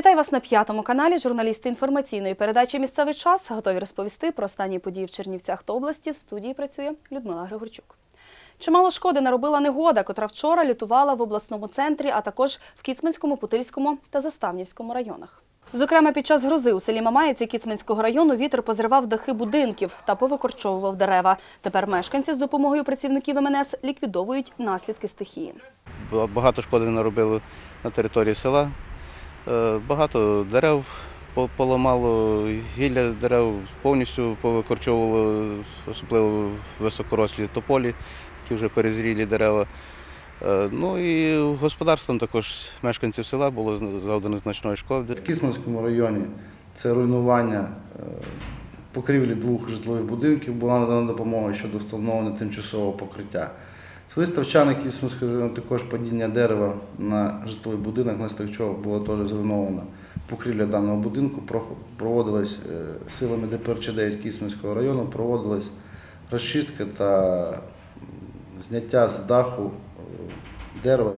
Вітаю вас на п'ятому каналі. Журналісти інформаційної передачі Місцевий час готові розповісти про останні події в Чернівцях та області. В студії працює Людмила Григорчук. Чимало шкоди наробила негода, котра вчора лютувала в обласному центрі, а також в Кіцманському, Путильському та Заставнівському районах. Зокрема, під час грози у селі Мамаїці Кіцманського району вітер позривав дахи будинків та повикорчовував дерева. Тепер мешканці з допомогою працівників МНС ліквідовують наслідки стихії. Багато шкоди наробили на території села. Е, Багато дерев поламало, гілля дерев повністю повикорчовувало, особливо високорослі тополі, які вже перезрілі дерева. Е, Ну і господарством також мешканців села було завдано значної шкоди. В Кіцманському районі це руйнування е, покрівлі двох житлових будинків, була надана допомога щодо встановлення тимчасового покриття. В Ставчаник Ставчани району також падіння дерева на житловий будинок, внаслідок чого було теж зруйновано покрівля даного будинку. Про- Проводилась е, силами ДПРЧ-9 Кісманського району, проводилась розчистка та зняття з даху е, дерева.